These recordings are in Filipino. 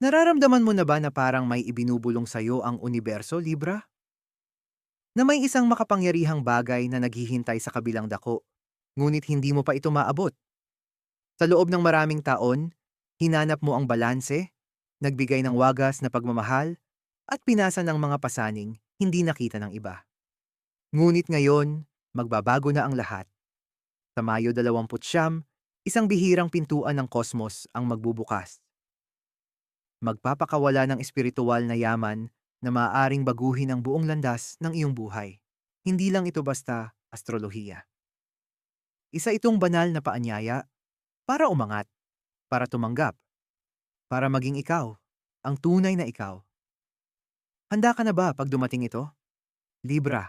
Nararamdaman mo na ba na parang may ibinubulong sa'yo ang universo, Libra? Na may isang makapangyarihang bagay na naghihintay sa kabilang dako, ngunit hindi mo pa ito maabot. Sa loob ng maraming taon, hinanap mo ang balanse, nagbigay ng wagas na pagmamahal, at pinasa ng mga pasaning hindi nakita ng iba. Ngunit ngayon, magbabago na ang lahat. Sa Mayo 29, isang bihirang pintuan ng kosmos ang magbubukas magpapakawala ng espiritual na yaman na maaaring baguhin ang buong landas ng iyong buhay. Hindi lang ito basta astrolohiya. Isa itong banal na paanyaya para umangat, para tumanggap, para maging ikaw, ang tunay na ikaw. Handa ka na ba pag dumating ito? Libra,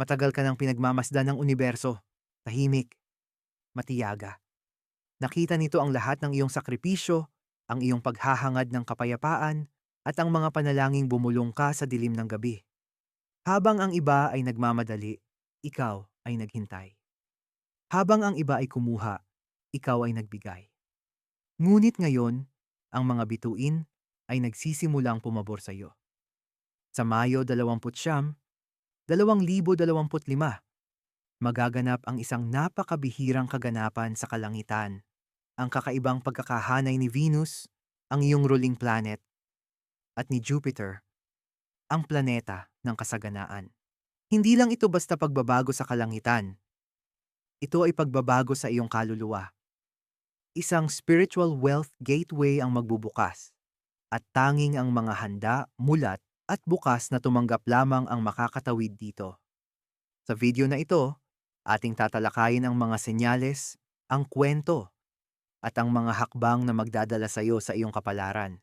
matagal ka nang pinagmamasdan ng universo, tahimik, matiyaga. Nakita nito ang lahat ng iyong sakripisyo ang iyong paghahangad ng kapayapaan at ang mga panalangin bumulong ka sa dilim ng gabi. Habang ang iba ay nagmamadali, ikaw ay naghintay. Habang ang iba ay kumuha, ikaw ay nagbigay. Ngunit ngayon, ang mga bituin ay nagsisimulang pumabor sa iyo. Sa Mayo 20, 2025, magaganap ang isang napakabihirang kaganapan sa kalangitan ang kakaibang pagkakahanay ni Venus, ang iyong ruling planet, at ni Jupiter, ang planeta ng kasaganaan. Hindi lang ito basta pagbabago sa kalangitan. Ito ay pagbabago sa iyong kaluluwa. Isang spiritual wealth gateway ang magbubukas, at tanging ang mga handa, mulat, at bukas na tumanggap lamang ang makakatawid dito. Sa video na ito, ating tatalakayin ang mga senyales, ang kwento, at ang mga hakbang na magdadala sa iyo sa iyong kapalaran.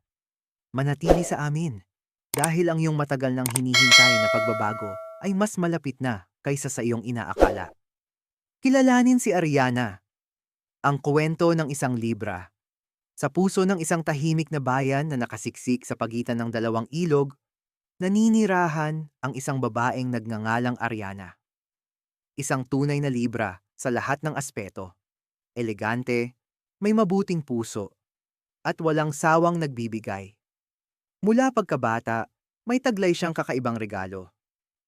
Manatili sa amin dahil ang iyong matagal nang hinihintay na pagbabago ay mas malapit na kaysa sa iyong inaakala. Kilalanin si Ariana, ang kwento ng isang libra. Sa puso ng isang tahimik na bayan na nakasiksik sa pagitan ng dalawang ilog, naninirahan ang isang babaeng nagngangalang Ariana. Isang tunay na libra sa lahat ng aspeto. Elegante, may mabuting puso, at walang sawang nagbibigay. Mula pagkabata, may taglay siyang kakaibang regalo.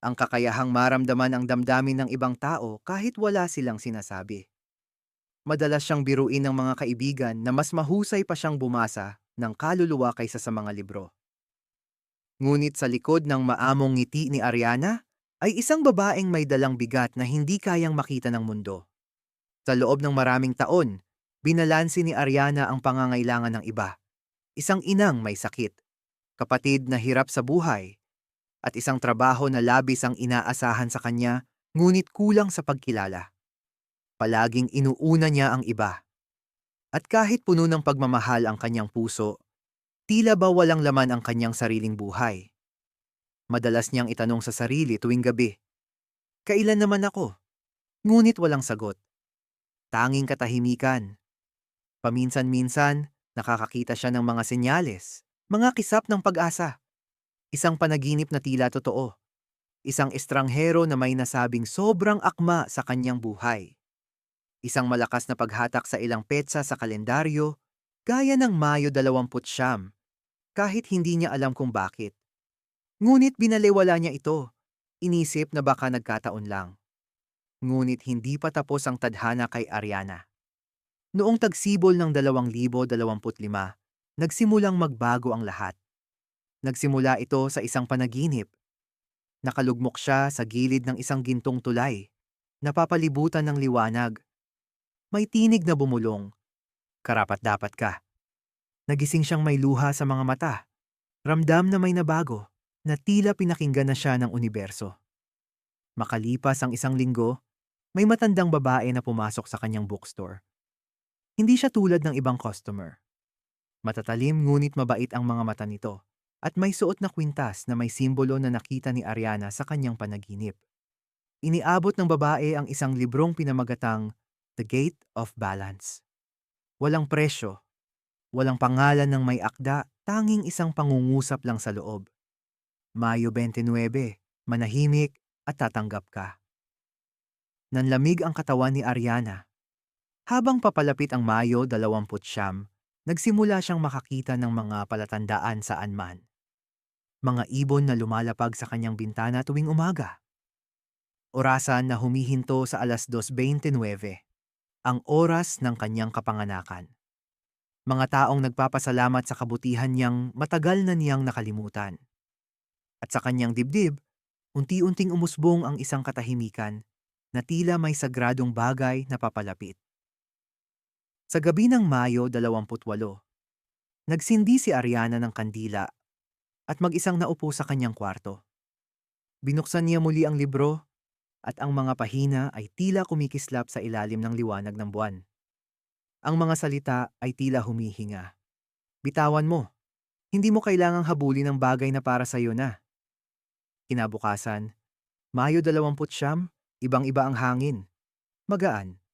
Ang kakayahang maramdaman ang damdamin ng ibang tao kahit wala silang sinasabi. Madalas siyang biruin ng mga kaibigan na mas mahusay pa siyang bumasa ng kaluluwa kaysa sa mga libro. Ngunit sa likod ng maamong ngiti ni Ariana ay isang babaeng may dalang bigat na hindi kayang makita ng mundo. Sa loob ng maraming taon, Binalansi ni Ariana ang pangangailangan ng iba. Isang inang may sakit, kapatid na hirap sa buhay, at isang trabaho na labis ang inaasahan sa kanya ngunit kulang sa pagkilala. Palaging inuuna niya ang iba. At kahit puno ng pagmamahal ang kanyang puso, tila ba walang laman ang kanyang sariling buhay. Madalas niyang itanong sa sarili tuwing gabi, Kailan naman ako? Ngunit walang sagot. Tanging katahimikan, Paminsan-minsan, nakakakita siya ng mga senyales, mga kisap ng pag-asa. Isang panaginip na tila totoo. Isang estranghero na may nasabing sobrang akma sa kanyang buhay. Isang malakas na paghatak sa ilang petsa sa kalendaryo, gaya ng Mayo 20 kahit hindi niya alam kung bakit. Ngunit binaliwala niya ito. Inisip na baka nagkataon lang. Ngunit hindi pa tapos ang tadhana kay Ariana. Noong tagsibol ng 2025, nagsimulang magbago ang lahat. Nagsimula ito sa isang panaginip. Nakalugmok siya sa gilid ng isang gintong tulay, napapalibutan ng liwanag. May tinig na bumulong. Karapat dapat ka. Nagising siyang may luha sa mga mata. Ramdam na may nabago, na tila pinakinggan na siya ng universo. Makalipas ang isang linggo, may matandang babae na pumasok sa kanyang bookstore. Hindi siya tulad ng ibang customer. Matatalim ngunit mabait ang mga mata nito at may suot na kwintas na may simbolo na nakita ni Ariana sa kanyang panaginip. Iniabot ng babae ang isang librong pinamagatang The Gate of Balance. Walang presyo, walang pangalan ng may akda, tanging isang pangungusap lang sa loob. Mayo 29, manahimik at tatanggap ka. Nanlamig ang katawan ni Ariana habang papalapit ang Mayo 20 nagsimula siyang makakita ng mga palatandaan saan man. Mga ibon na lumalapag sa kanyang bintana tuwing umaga. Orasan na humihinto sa alas 2.29, ang oras ng kanyang kapanganakan. Mga taong nagpapasalamat sa kabutihan niyang matagal na niyang nakalimutan. At sa kanyang dibdib, unti-unting umusbong ang isang katahimikan na tila may sagradong bagay na papalapit. Sa gabi ng Mayo 28, nagsindi si Ariana ng kandila at mag-isang naupo sa kanyang kwarto. Binuksan niya muli ang libro at ang mga pahina ay tila kumikislap sa ilalim ng liwanag ng buwan. Ang mga salita ay tila humihinga. Bitawan mo. Hindi mo kailangang habulin ng bagay na para sa iyo na. Kinabukasan, Mayo 29, ibang-iba ang hangin. Magaan.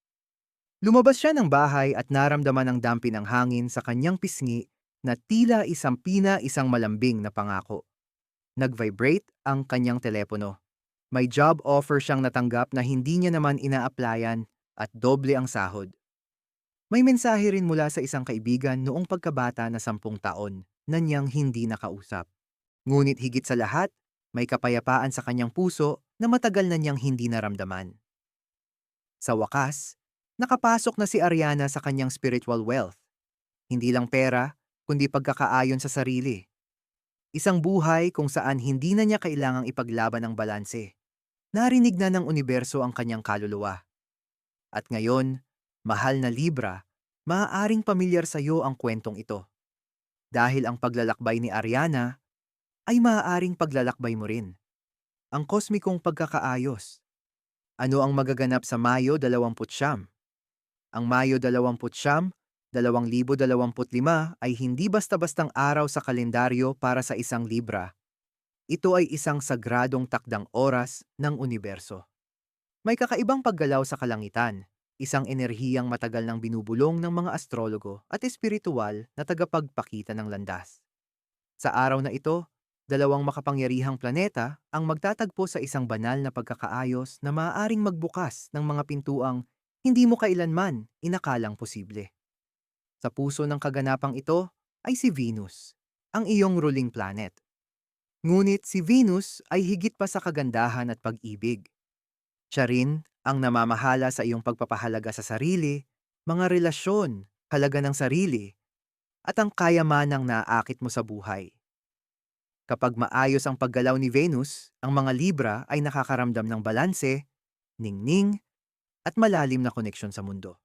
Lumabas siya ng bahay at naramdaman ang dampi ng hangin sa kanyang pisngi na tila isang pina isang malambing na pangako. Nag-vibrate ang kanyang telepono. May job offer siyang natanggap na hindi niya naman ina-applyan at doble ang sahod. May mensahe rin mula sa isang kaibigan noong pagkabata na sampung taon na niyang hindi nakausap. Ngunit higit sa lahat, may kapayapaan sa kanyang puso na matagal na niyang hindi naramdaman. Sa wakas, nakapasok na si Ariana sa kanyang spiritual wealth. Hindi lang pera, kundi pagkakaayon sa sarili. Isang buhay kung saan hindi na niya kailangang ipaglaban ang balanse. Narinig na ng universo ang kanyang kaluluwa. At ngayon, mahal na Libra, maaaring pamilyar sa iyo ang kwentong ito. Dahil ang paglalakbay ni Ariana ay maaaring paglalakbay mo rin. Ang kosmikong pagkakaayos. Ano ang magaganap sa Mayo 20 Ang Mayo 20 2025 ay hindi basta-bastang araw sa kalendaryo para sa isang Libra ito ay isang sagradong takdang oras ng universo. May kakaibang paggalaw sa kalangitan, isang enerhiyang matagal nang binubulong ng mga astrologo at espiritual na tagapagpakita ng landas. Sa araw na ito, dalawang makapangyarihang planeta ang magtatagpo sa isang banal na pagkakaayos na maaaring magbukas ng mga pintuang hindi mo kailanman inakalang posible. Sa puso ng kaganapang ito ay si Venus, ang iyong ruling planet. Ngunit si Venus ay higit pa sa kagandahan at pag-ibig. Siya rin ang namamahala sa iyong pagpapahalaga sa sarili, mga relasyon, halaga ng sarili, at ang kayamanang naaakit mo sa buhay. Kapag maayos ang paggalaw ni Venus, ang mga Libra ay nakakaramdam ng balanse, ningning, at malalim na koneksyon sa mundo.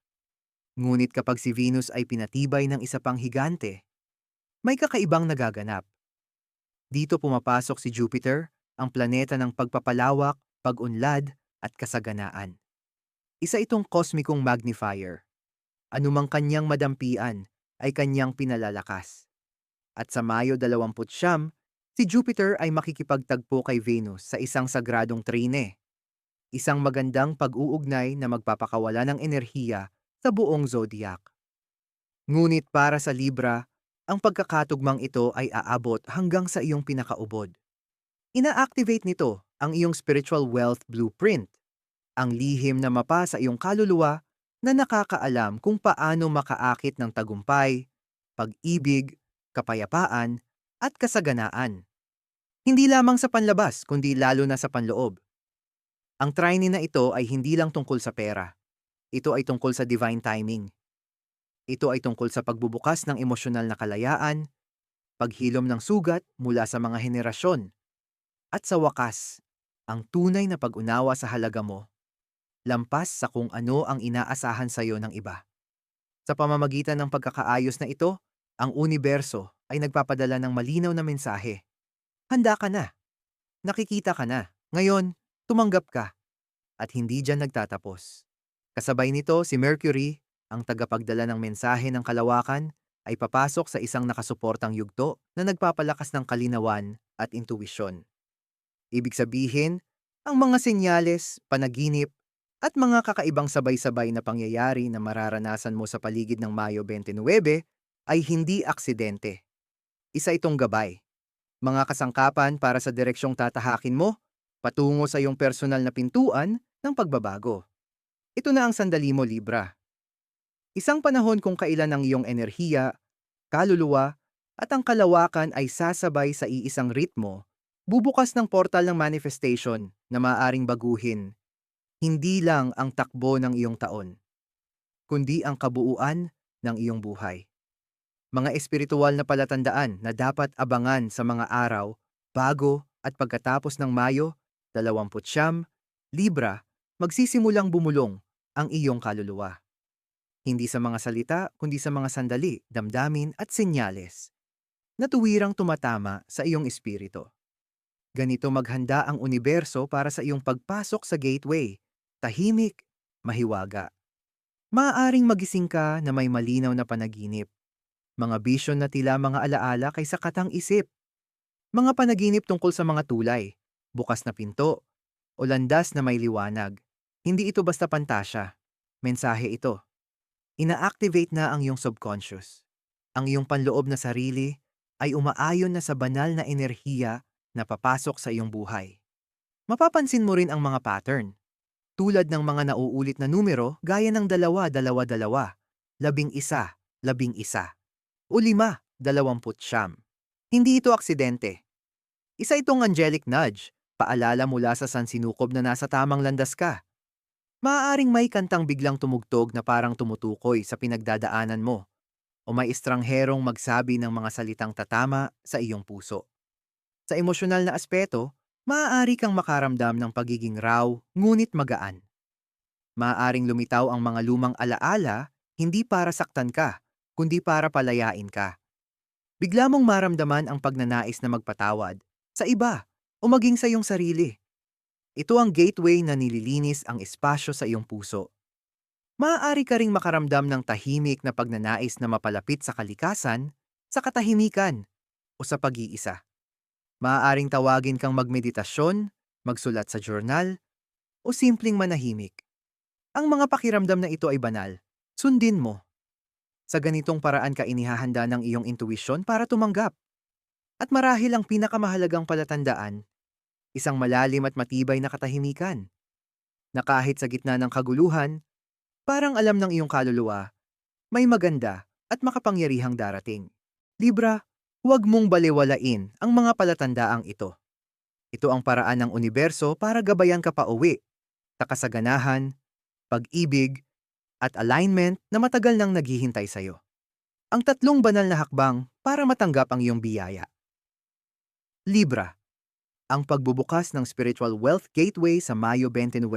Ngunit kapag si Venus ay pinatibay ng isa pang higante, may kakaibang nagaganap. Dito pumapasok si Jupiter, ang planeta ng pagpapalawak, pag-unlad, at kasaganaan. Isa itong kosmikong magnifier. Anumang kanyang madampian ay kanyang pinalalakas. At sa Mayo 20 si Jupiter ay makikipagtagpo kay Venus sa isang sagradong trine. Isang magandang pag-uugnay na magpapakawala ng enerhiya sa buong zodiac. Ngunit para sa Libra, ang pagkakatugmang ito ay aabot hanggang sa iyong pinakaubod. Ina-activate nito ang iyong spiritual wealth blueprint, ang lihim na mapa sa iyong kaluluwa na nakakaalam kung paano makaakit ng tagumpay, pag-ibig, kapayapaan, at kasaganaan. Hindi lamang sa panlabas kundi lalo na sa panloob. Ang training na ito ay hindi lang tungkol sa pera. Ito ay tungkol sa divine timing. Ito ay tungkol sa pagbubukas ng emosyonal na kalayaan, paghilom ng sugat mula sa mga henerasyon, at sa wakas, ang tunay na pag-unawa sa halaga mo, lampas sa kung ano ang inaasahan sa iyo ng iba. Sa pamamagitan ng pagkakaayos na ito, ang universo ay nagpapadala ng malinaw na mensahe. Handa ka na. Nakikita ka na. Ngayon, tumanggap ka. At hindi dyan nagtatapos. Kasabay nito si Mercury ang tagapagdala ng mensahe ng kalawakan ay papasok sa isang nakasuportang yugto na nagpapalakas ng kalinawan at intuwisyon. Ibig sabihin, ang mga senyales, panaginip, at mga kakaibang sabay-sabay na pangyayari na mararanasan mo sa paligid ng Mayo 29 ay hindi aksidente. Isa itong gabay. Mga kasangkapan para sa direksyong tatahakin mo, patungo sa iyong personal na pintuan ng pagbabago. Ito na ang sandali mo, Libra. Isang panahon kung kailan ang iyong enerhiya kaluluwa, at ang kalawakan ay sasabay sa iisang ritmo, bubukas ng portal ng manifestation na maaaring baguhin. Hindi lang ang takbo ng iyong taon, kundi ang kabuuan ng iyong buhay. Mga espiritual na palatandaan na dapat abangan sa mga araw, bago at pagkatapos ng Mayo, 29, Libra, magsisimulang bumulong ang iyong kaluluwa. Hindi sa mga salita, kundi sa mga sandali, damdamin at senyales na tuwirang tumatama sa iyong espiritu. Ganito maghanda ang universo para sa iyong pagpasok sa gateway, tahimik, mahiwaga. Maaaring magising ka na may malinaw na panaginip. Mga vision na tila mga alaala kaysa katang isip. Mga panaginip tungkol sa mga tulay, bukas na pinto, o landas na may liwanag. Hindi ito basta pantasya. Mensahe ito. Ina-activate na ang iyong subconscious. Ang iyong panloob na sarili ay umaayon na sa banal na enerhiya na papasok sa iyong buhay. Mapapansin mo rin ang mga pattern. Tulad ng mga nauulit na numero gaya ng dalawa, dalawa, dalawa, labing isa, labing isa, o lima, dalawamput siyam. Hindi ito aksidente. Isa itong angelic nudge, paalala mula sa sansinukob na nasa tamang landas ka. Maaaring may kantang biglang tumugtog na parang tumutukoy sa pinagdadaanan mo, o may estrangherong magsabi ng mga salitang tatama sa iyong puso. Sa emosyonal na aspeto, maaari kang makaramdam ng pagiging raw, ngunit magaan. Maaaring lumitaw ang mga lumang alaala, hindi para saktan ka, kundi para palayain ka. Bigla mong maramdaman ang pagnanais na magpatawad sa iba o maging sa iyong sarili. Ito ang gateway na nililinis ang espasyo sa iyong puso. Maaari ka ring makaramdam ng tahimik na pagnanais na mapalapit sa kalikasan, sa katahimikan, o sa pag-iisa. Maaaring tawagin kang magmeditasyon, magsulat sa journal, o simpleng manahimik. Ang mga pakiramdam na ito ay banal. Sundin mo. Sa ganitong paraan ka inihahanda ng iyong intuition para tumanggap. At marahil ang pinakamahalagang palatandaan, isang malalim at matibay na katahimikan. Na kahit sa gitna ng kaguluhan, parang alam ng iyong kaluluwa, may maganda at makapangyarihang darating. Libra, huwag mong baliwalain ang mga palatandaang ito. Ito ang paraan ng universo para gabayan ka pa uwi, sa kasaganahan, pag-ibig, at alignment na matagal nang naghihintay sa'yo. Ang tatlong banal na hakbang para matanggap ang iyong biyaya. Libra. Ang pagbubukas ng Spiritual Wealth Gateway sa Mayo 29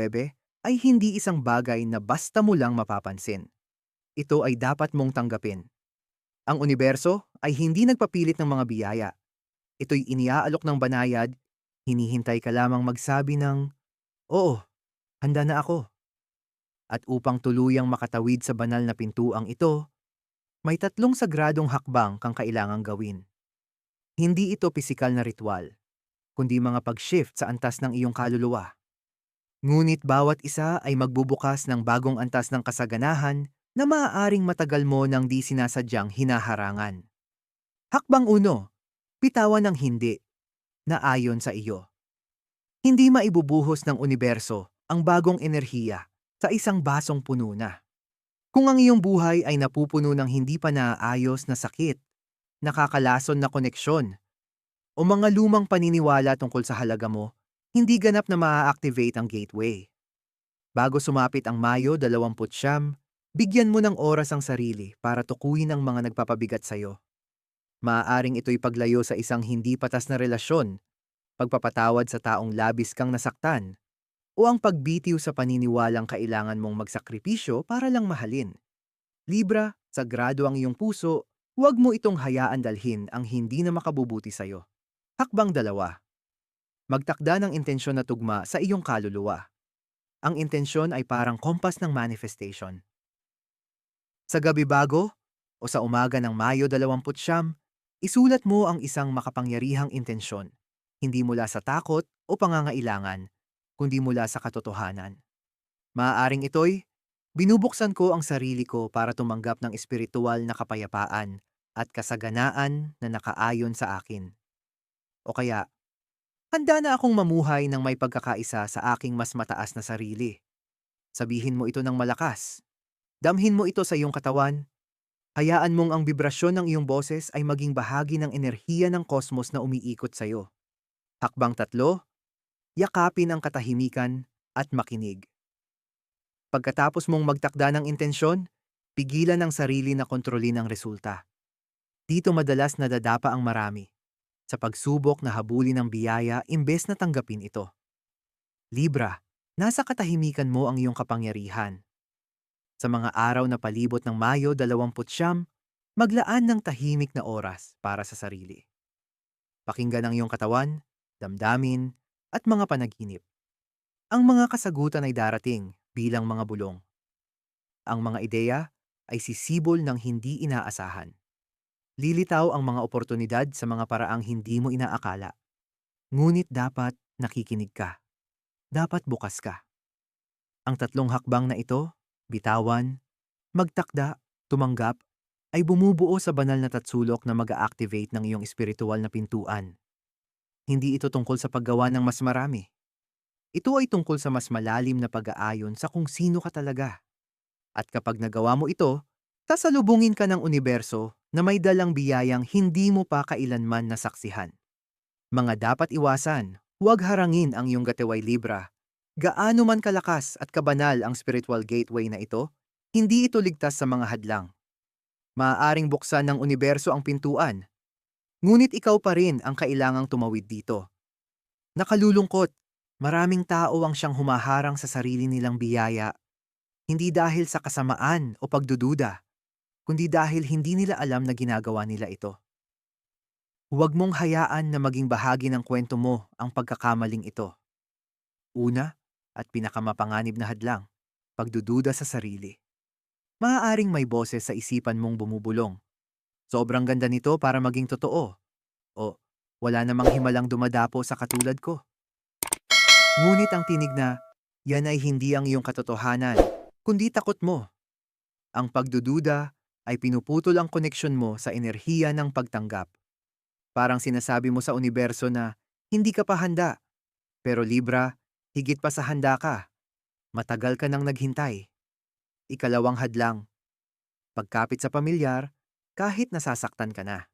ay hindi isang bagay na basta mo lang mapapansin. Ito ay dapat mong tanggapin. Ang universo ay hindi nagpapilit ng mga biyaya. Ito'y iniaalok ng banayad, hinihintay ka lamang magsabi ng, Oo, handa na ako. At upang tuluyang makatawid sa banal na pintuang ito, may tatlong sagradong hakbang kang kailangang gawin. Hindi ito pisikal na ritual, kundi mga pag-shift sa antas ng iyong kaluluwa. Ngunit bawat isa ay magbubukas ng bagong antas ng kasaganahan na maaaring matagal mo nang di sinasadyang hinaharangan. Hakbang uno, pitawan ng hindi, na ayon sa iyo. Hindi maibubuhos ng universo ang bagong enerhiya sa isang basong puno na. Kung ang iyong buhay ay napupuno ng hindi pa naaayos na sakit, nakakalason na koneksyon, o mga lumang paniniwala tungkol sa halaga mo, hindi ganap na maa-activate ang gateway. Bago sumapit ang Mayo 20 bigyan mo ng oras ang sarili para tukuyin ang mga nagpapabigat sa'yo. Maaaring ito'y paglayo sa isang hindi patas na relasyon, pagpapatawad sa taong labis kang nasaktan, o ang pagbitiw sa paniniwalang kailangan mong magsakripisyo para lang mahalin. Libra, sagrado ang iyong puso Huwag mo itong hayaan dalhin ang hindi na makabubuti sa'yo. Hakbang dalawa. Magtakda ng intensyon na tugma sa iyong kaluluwa. Ang intensyon ay parang kompas ng manifestation. Sa gabi bago o sa umaga ng Mayo 20 isulat mo ang isang makapangyarihang intensyon, hindi mula sa takot o pangangailangan, kundi mula sa katotohanan. Maaaring ito'y, binubuksan ko ang sarili ko para tumanggap ng espiritual na kapayapaan at kasaganaan na nakaayon sa akin. O kaya, handa na akong mamuhay ng may pagkakaisa sa aking mas mataas na sarili. Sabihin mo ito ng malakas. Damhin mo ito sa iyong katawan. Hayaan mong ang vibrasyon ng iyong boses ay maging bahagi ng enerhiya ng kosmos na umiikot sa iyo. Hakbang tatlo, yakapin ang katahimikan at makinig. Pagkatapos mong magtakda ng intensyon, pigilan ang sarili na kontrolin ang resulta. Dito madalas nadadapa ang marami sa pagsubok na habulin ng biyaya imbes na tanggapin ito. Libra, nasa katahimikan mo ang iyong kapangyarihan. Sa mga araw na palibot ng Mayo 20 maglaan ng tahimik na oras para sa sarili. Pakinggan ang iyong katawan, damdamin, at mga panaginip. Ang mga kasagutan ay darating bilang mga bulong. Ang mga ideya ay sisibol ng hindi inaasahan. Lilitaw ang mga oportunidad sa mga paraang hindi mo inaakala. Ngunit dapat nakikinig ka. Dapat bukas ka. Ang tatlong hakbang na ito bitawan, magtakda, tumanggap, ay bumubuo sa banal na tatsulok na mag-activate ng iyong espiritual na pintuan. Hindi ito tungkol sa paggawa ng mas marami. Ito ay tungkol sa mas malalim na pag-aayon sa kung sino ka talaga. At kapag nagawa mo ito, tasalubungin ka ng universo na may dalang biyayang hindi mo pa kailanman nasaksihan. Mga dapat iwasan, huwag harangin ang iyong gateway Libra Gaano man kalakas at kabanal ang spiritual gateway na ito, hindi ito ligtas sa mga hadlang. Maaaring buksan ng universo ang pintuan, ngunit ikaw pa rin ang kailangang tumawid dito. Nakalulungkot, maraming tao ang siyang humaharang sa sarili nilang biyaya, hindi dahil sa kasamaan o pagdududa, kundi dahil hindi nila alam na ginagawa nila ito. Huwag mong hayaan na maging bahagi ng kwento mo ang pagkakamaling ito. Una, at pinakamapanganib na hadlang, pagdududa sa sarili. Maaaring may boses sa isipan mong bumubulong. Sobrang ganda nito para maging totoo. O, wala namang himalang dumadapo sa katulad ko. Ngunit ang tinig na, yan ay hindi ang iyong katotohanan, kundi takot mo. Ang pagdududa ay pinuputol ang koneksyon mo sa enerhiya ng pagtanggap. Parang sinasabi mo sa universo na hindi ka pa handa. Pero Libra, Higit pa sa handa ka. Matagal ka nang naghintay. Ikalawang hadlang. Pagkapit sa pamilyar, kahit nasasaktan ka na.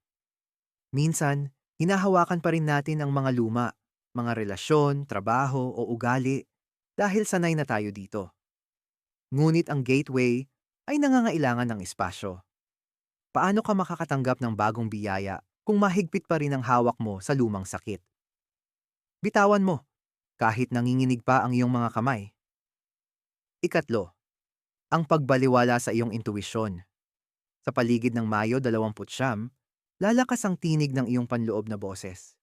Minsan, hinahawakan pa rin natin ang mga luma, mga relasyon, trabaho o ugali dahil sanay na tayo dito. Ngunit ang gateway ay nangangailangan ng espasyo. Paano ka makakatanggap ng bagong biyaya kung mahigpit pa rin ang hawak mo sa lumang sakit? Bitawan mo kahit nanginginig pa ang iyong mga kamay. Ikatlo, ang pagbaliwala sa iyong intuwisyon. Sa paligid ng Mayo 20 lalakas ang tinig ng iyong panloob na boses.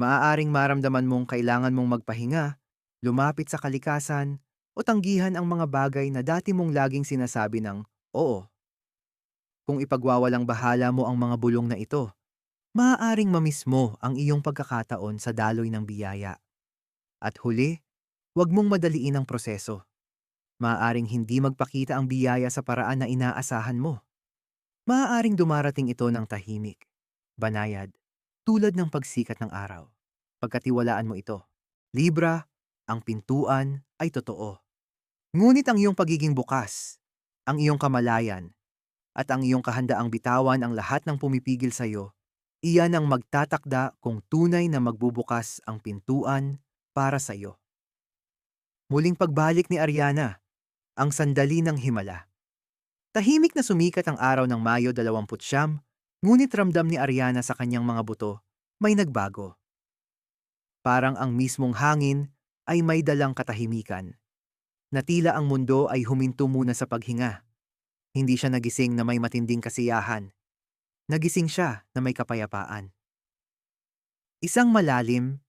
Maaaring maramdaman mong kailangan mong magpahinga, lumapit sa kalikasan, o tanggihan ang mga bagay na dati mong laging sinasabi ng oo. Kung ipagwawalang bahala mo ang mga bulong na ito, maaaring mamiss mo ang iyong pagkakataon sa daloy ng biyaya. At huli, huwag mong madaliin ang proseso. Maaaring hindi magpakita ang biyaya sa paraan na inaasahan mo. Maaaring dumarating ito ng tahimik, banayad, tulad ng pagsikat ng araw. Pagkatiwalaan mo ito. Libra, ang pintuan ay totoo. Ngunit ang iyong pagiging bukas, ang iyong kamalayan, at ang iyong kahandaang bitawan ang lahat ng pumipigil sa iyo, iyan ang magtatakda kung tunay na magbubukas ang pintuan para sa iyo. Muling pagbalik ni Ariana, ang sandali ng himala. Tahimik na sumikat ang araw ng Mayo 20 ngunit ramdam ni Ariana sa kanyang mga buto, may nagbago. Parang ang mismong hangin ay may dalang katahimikan. Natila ang mundo ay huminto muna sa paghinga. Hindi siya nagising na may matinding kasiyahan. Nagising siya na may kapayapaan. Isang malalim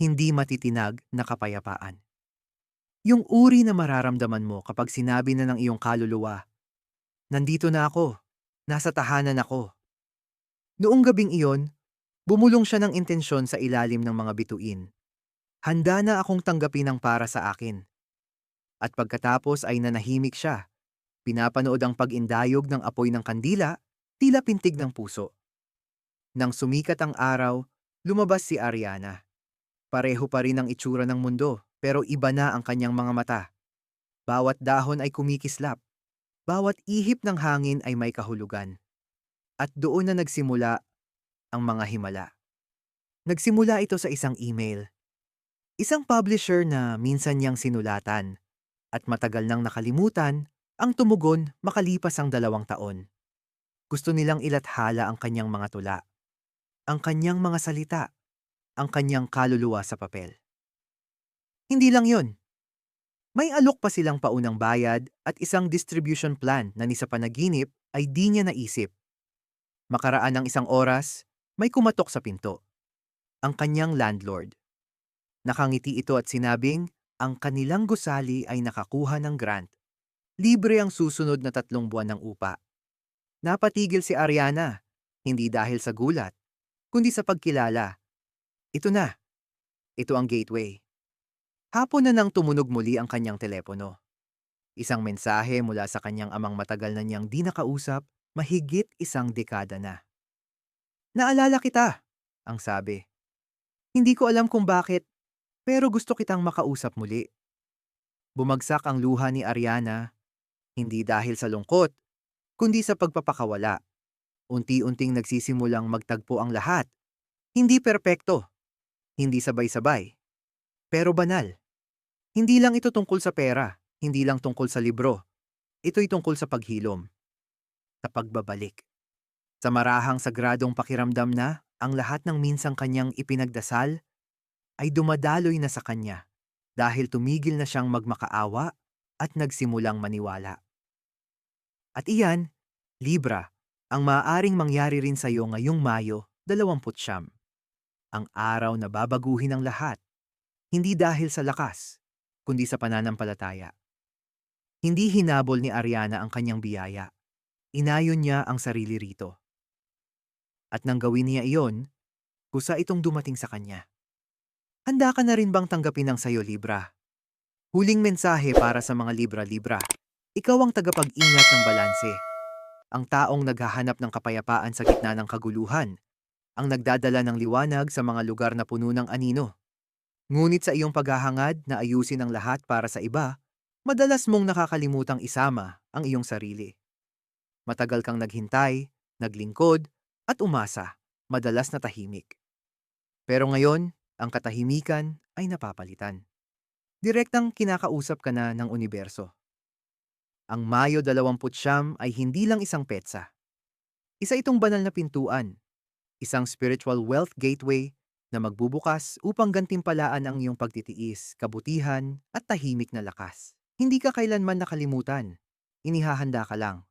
hindi matitinag na kapayapaan. Yung uri na mararamdaman mo kapag sinabi na ng iyong kaluluwa, Nandito na ako, nasa tahanan ako. Noong gabing iyon, bumulong siya ng intensyon sa ilalim ng mga bituin. Handa na akong tanggapin ang para sa akin. At pagkatapos ay nanahimik siya. Pinapanood ang pag-indayog ng apoy ng kandila, tila pintig ng puso. Nang sumikat ang araw, lumabas si Ariana. Pareho pa rin ang itsura ng mundo, pero iba na ang kanyang mga mata. Bawat dahon ay kumikislap. Bawat ihip ng hangin ay may kahulugan. At doon na nagsimula ang mga himala. Nagsimula ito sa isang email. Isang publisher na minsan niyang sinulatan at matagal nang nakalimutan ang tumugon makalipas ang dalawang taon. Gusto nilang ilathala ang kanyang mga tula, ang kanyang mga salita, ang kanyang kaluluwa sa papel. Hindi lang yon. May alok pa silang paunang bayad at isang distribution plan na ni sa panaginip ay di niya naisip. Makaraan ng isang oras, may kumatok sa pinto. Ang kanyang landlord. Nakangiti ito at sinabing ang kanilang gusali ay nakakuha ng grant. Libre ang susunod na tatlong buwan ng upa. Napatigil si Ariana, hindi dahil sa gulat, kundi sa pagkilala. Ito na. Ito ang gateway. Hapon na nang tumunog muli ang kanyang telepono. Isang mensahe mula sa kanyang amang matagal na niyang di nakausap, mahigit isang dekada na. Naalala kita, ang sabi. Hindi ko alam kung bakit, pero gusto kitang makausap muli. Bumagsak ang luha ni Ariana, hindi dahil sa lungkot, kundi sa pagpapakawala. Unti-unting nagsisimulang magtagpo ang lahat. Hindi perpekto, hindi sabay-sabay, pero banal. Hindi lang ito tungkol sa pera, hindi lang tungkol sa libro. Ito'y tungkol sa paghilom. Sa pagbabalik. Sa marahang sagradong pakiramdam na ang lahat ng minsang kanyang ipinagdasal ay dumadaloy na sa kanya dahil tumigil na siyang magmakaawa at nagsimulang maniwala. At iyan, Libra, ang maaaring mangyari rin sa iyo ngayong Mayo 20 Ang araw na babaguhin ang lahat, hindi dahil sa lakas, kundi sa pananampalataya. Hindi hinabol ni Ariana ang kanyang biyaya. Inayon niya ang sarili rito. At nang gawin niya iyon, kusa itong dumating sa kanya. Handa ka na rin bang tanggapin ang sayo Libra? Huling mensahe para sa mga Libra-Libra. Ikaw ang tagapag-ingat ng balanse. Ang taong naghahanap ng kapayapaan sa gitna ng kaguluhan. Ang nagdadala ng liwanag sa mga lugar na puno ng anino. Ngunit sa iyong paghahangad na ayusin ang lahat para sa iba, madalas mong nakakalimutang isama ang iyong sarili. Matagal kang naghintay, naglingkod, at umasa, madalas na tahimik. Pero ngayon, ang katahimikan ay napapalitan. Direktang kinakausap ka na ng universo. Ang Mayo 20 ay hindi lang isang petsa. Isa itong banal na pintuan, isang spiritual wealth gateway na magbubukas upang gantimpalaan ang iyong pagtitiis, kabutihan, at tahimik na lakas. Hindi ka kailanman nakalimutan. Inihahanda ka lang.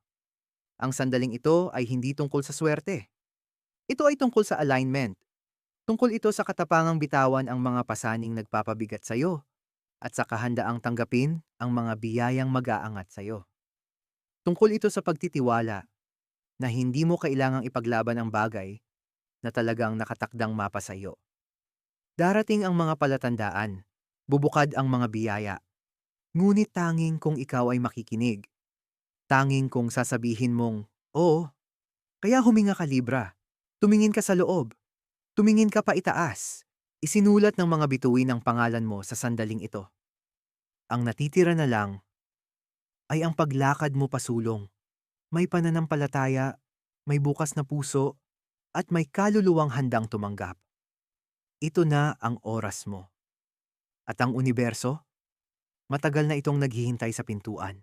Ang sandaling ito ay hindi tungkol sa swerte. Ito ay tungkol sa alignment. Tungkol ito sa katapangang bitawan ang mga pasaning nagpapabigat sa iyo at sa kahandaang tanggapin ang mga biyayang mag-aangat sa iyo. Tungkol ito sa pagtitiwala na hindi mo kailangang ipaglaban ang bagay na talagang nakatakdang mapa sa iyo. Darating ang mga palatandaan, bubukad ang mga biyaya. Ngunit tanging kung ikaw ay makikinig. Tanging kung sasabihin mong, Oo, kaya huminga ka Libra. Tumingin ka sa loob. Tumingin ka pa itaas. Isinulat ng mga bituin ang pangalan mo sa sandaling ito. Ang natitira na lang ay ang paglakad mo pasulong. May pananampalataya, may bukas na puso, at may kaluluwang handang tumanggap. Ito na ang oras mo. At ang universo, matagal na itong naghihintay sa pintuan.